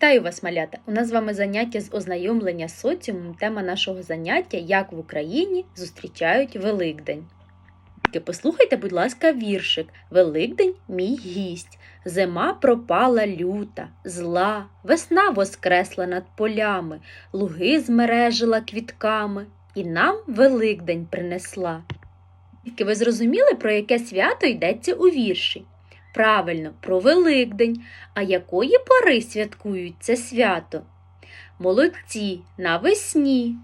Вітаю вас, малята! У нас з вами заняття з ознайомлення з соціумом. Тема нашого заняття як в Україні зустрічають Великдень. Послухайте, будь ласка, віршик. Великдень мій гість. Зима пропала люта, зла, весна воскресла над полями, луги змережила квітками, і нам Великдень принесла. Тільки ви зрозуміли, про яке свято йдеться у вірші? Правильно, про Великдень. А якої пори святкують це свято? Молодці, навесні.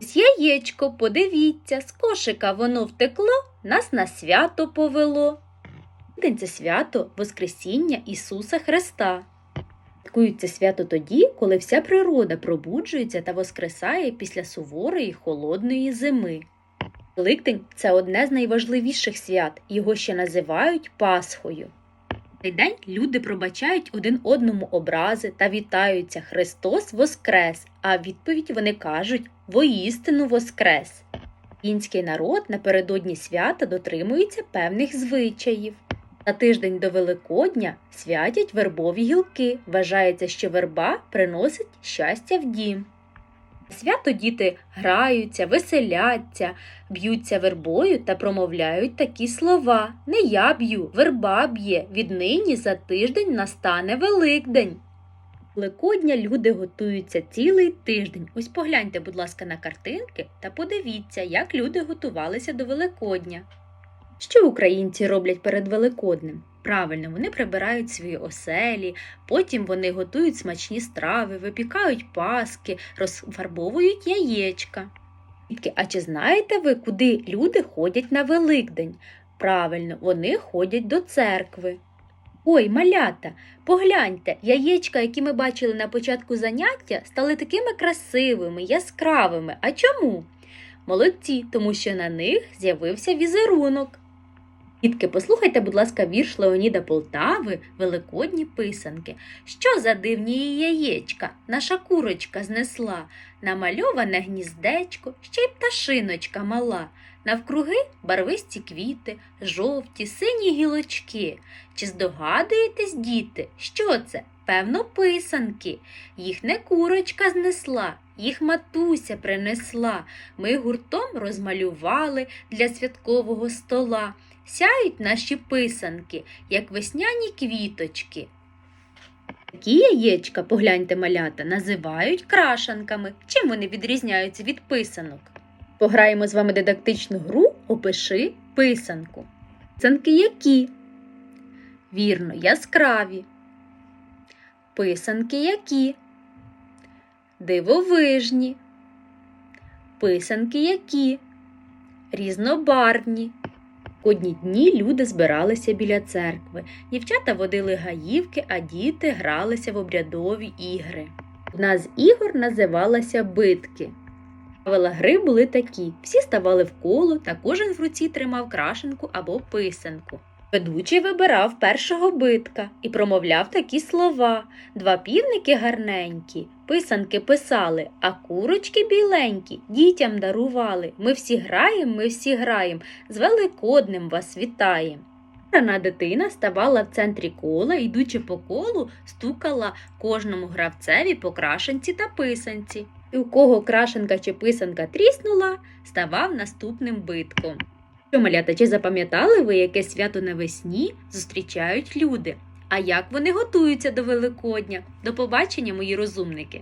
З яєчко, подивіться, з кошика воно втекло, нас на свято повело. День це свято Воскресіння Ісуса Христа. Святкують це свято тоді, коли вся природа пробуджується та воскресає після суворої холодної зими. Великдень це одне з найважливіших свят, його ще називають Пасхою. Цей день люди пробачають один одному образи та вітаються Христос Воскрес, а відповідь вони кажуть Воістину Воскрес. Український народ напередодні свята дотримується певних звичаїв. На тиждень до Великодня святять вербові гілки. Вважається, що верба приносить щастя в дім. Свято діти граються, веселяться, б'ються вербою та промовляють такі слова: Не я б'ю, верба б'є, віднині за тиждень настане Великдень. Великодня люди готуються цілий тиждень. Ось погляньте, будь ласка, на картинки та подивіться, як люди готувалися до Великодня. Що українці роблять перед Великоднем? Правильно, вони прибирають свої оселі, потім вони готують смачні страви, випікають паски, розфарбовують яєчка. А чи знаєте ви, куди люди ходять на Великдень? Правильно, вони ходять до церкви. Ой, малята, погляньте, яєчка, які ми бачили на початку заняття, стали такими красивими, яскравими. А чому? Молодці, тому що на них з'явився візерунок. Дітки, послухайте, будь ласка, вірш Леоніда Полтави Великодні писанки. Що за дивні її яєчка наша курочка знесла, намальоване гніздечко, ще й пташиночка мала. Навкруги барвисті квіти, жовті, сині гілочки. Чи здогадуєтесь, діти, що це? Певно, писанки. Їх не курочка знесла, їх матуся принесла. Ми гуртом розмалювали для святкового стола. Сяють наші писанки, як весняні квіточки. Такі яєчка, погляньте малята, називають крашанками. Чим вони відрізняються від писанок? Пограємо з вами дидактичну гру Опиши писанку. Писанки які? Вірно, яскраві. Писанки які? Дивовижні. Писанки які? Різнобарвні. В одні дні люди збиралися біля церкви. Дівчата водили гаївки, а діти гралися в обрядові ігри. Одна з ігор називалася битки. Правила гри були такі: всі ставали в коло, та кожен в руці тримав крашенку або писанку. Ведучий вибирав першого битка і промовляв такі слова: два півники гарненькі, писанки писали, а курочки біленькі дітям дарували. Ми всі граєм, ми всі граєм, з Великоднем вас вітаєм. Рана дитина ставала в центрі кола, йдучи по колу, стукала кожному гравцеві по крашенці та писанці. І у кого крашенка чи писанка тріснула, ставав наступним битком. Що, малята, чи запам'ятали ви, яке свято навесні зустрічають люди? А як вони готуються до Великодня? До побачення, мої розумники!